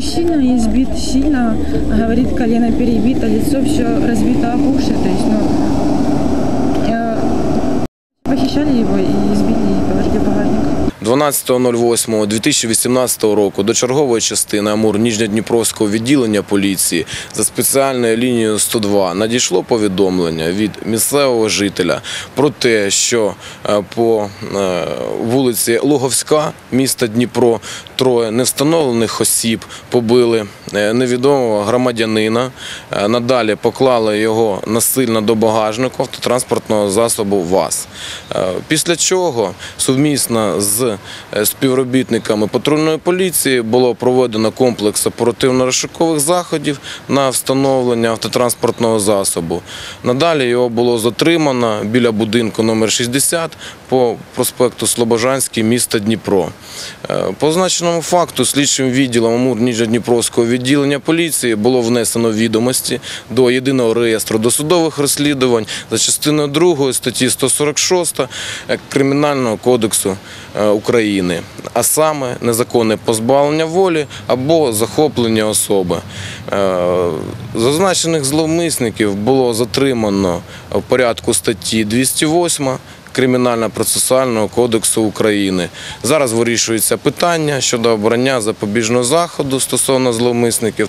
мужчина избит сильно, говорит, колено перебито, лицо все разбито опухшее. То есть, ну, 12.08.2018 року до чергової частини Амур Ніжньодніпровського відділення поліції за спеціальною лінією 102 надійшло повідомлення від місцевого жителя про те, що е, по е, вулиці Луговська міста Дніпро троє невстановлених осіб побили е, невідомого громадянина. Надалі поклали його насильно до багажнику автотранспортного засобу ВАЗ. Після чого сумісно з співробітниками патрульної поліції було проведено комплекс оперативно-розшукових заходів на встановлення автотранспортного засобу. Надалі його було затримано біля будинку номер 60 по проспекту Слобожанський, міста Дніпро. Е, По означеному факту слідчим відділом Амур Ніжньодніпровського відділення поліції було внесено відомості до єдиного реєстру досудових розслідувань за частиною 2 статті 146 Кримінального кодексу е, України, а саме незаконне позбавлення волі або захоплення особи. Е, Зазначених зловмисників було затримано в порядку статті 208 Кримінально-процесуального кодексу України. Зараз вирішується питання щодо обрання запобіжного заходу стосовно зловмисників.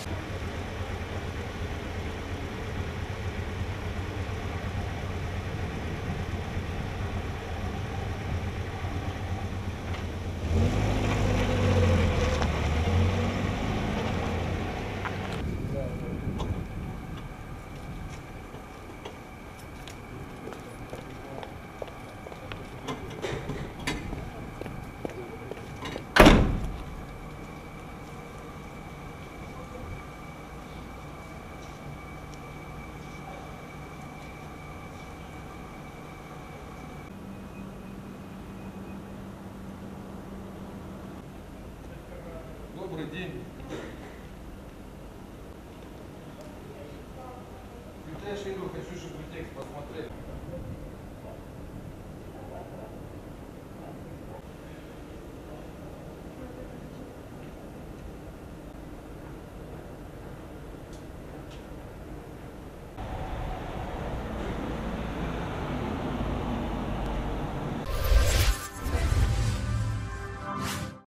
Добрый день. Ты знаешь, Илюх, хочу, чтобы текст посмотрели.